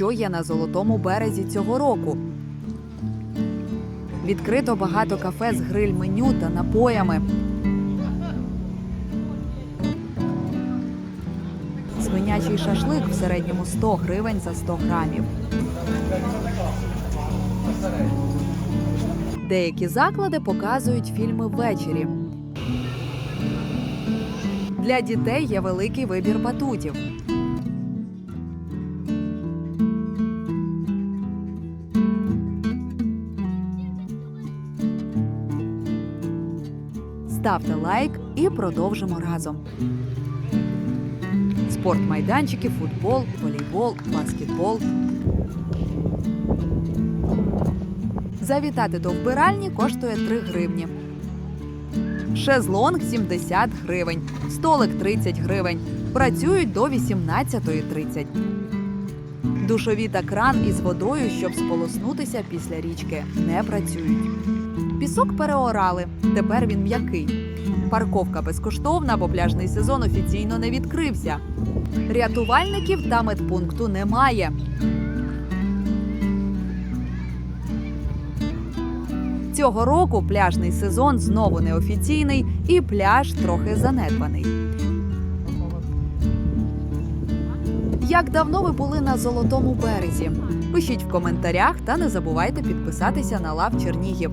що є на золотому березі цього року. Відкрито багато кафе з гриль-меню та напоями. Свинячий шашлик в середньому 100 гривень за 100 грамів. Деякі заклади показують фільми ввечері. Для дітей є великий вибір батутів. Ставте лайк і продовжимо разом. Спортмайданчики, футбол, волейбол, баскетбол. Завітати до вбиральні коштує 3 гривні. Шезлонг 70 гривень, столик 30 гривень. Працюють до 18.30. Душові та кран із водою, щоб сполоснутися після річки, не працюють. Пісок переорали. Тепер він м'який. Парковка безкоштовна, бо пляжний сезон офіційно не відкрився. Рятувальників та медпункту немає. Цього року пляжний сезон знову неофіційний і пляж трохи занедбаний. Як давно ви були на золотому березі? Пишіть в коментарях та не забувайте підписатися на лав Чернігів.